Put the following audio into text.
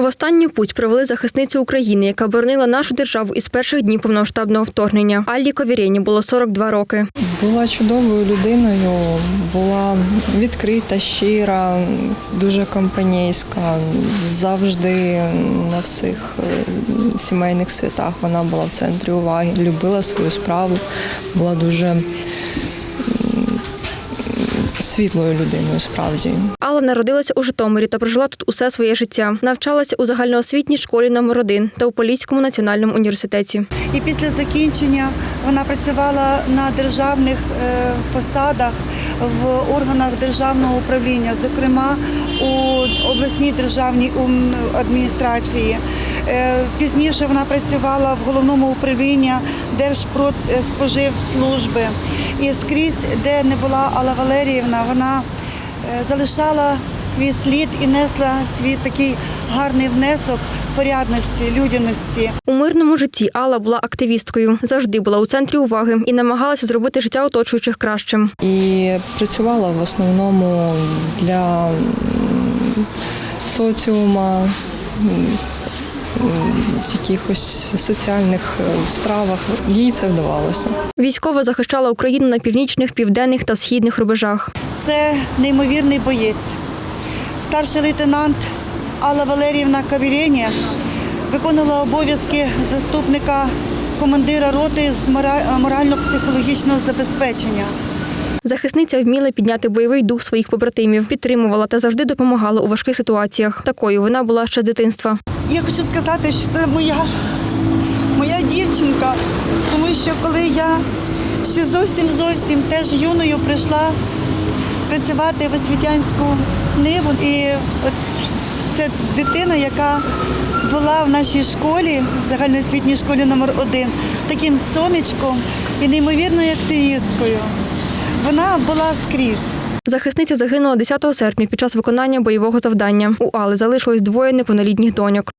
В останню путь провели захисницю України, яка боронила нашу державу із перших днів повномасштабного вторгнення. Аллі Ковірєні було 42 роки. Була чудовою людиною, була відкрита, щира, дуже компанійська. Завжди на всіх е, сімейних святах вона була в центрі уваги, любила свою справу, була дуже світлою людиною, справді. Алла народилася у Житомирі та прожила тут усе своє життя. Навчалася у загальноосвітній школі номер 1 та у Поліському національному університеті. І після закінчення вона працювала на державних е, посадах в органах державного управління, зокрема у обласній державній адміністрації. Е, Пізніше вона працювала в головному управлінні Держпродспоживслужби. І скрізь, де не була Алла Валеріївна, вона е, залишала свій слід і несла свій такий гарний внесок порядності, людяності. У мирному житті Алла була активісткою, завжди була у центрі уваги і намагалася зробити життя оточуючих кращим. І працювала в основному для соціума, в якихось соціальних е, справах. Їй це вдавалося. Військова захищала Україну на північних, південних та східних рубежах. Це неймовірний боєць. Старший лейтенант Алла Валеріївна Кавірєнія виконувала обов'язки заступника командира роти з мора- морально-психологічного забезпечення. Захисниця вміла підняти бойовий дух своїх побратимів, підтримувала та завжди допомагала у важких ситуаціях. Такою вона була ще з дитинства. Я хочу сказати, що це моя, моя дівчинка, тому що коли я ще зовсім зовсім теж юною прийшла працювати в освітянську ниву, і от це дитина, яка була в нашій школі, в загальноосвітній школі номер 1 таким сонечком і неймовірною активісткою. Вона була скрізь. Захисниця загинула 10 серпня під час виконання бойового завдання. У Али залишилось двоє неповнолітніх доньок.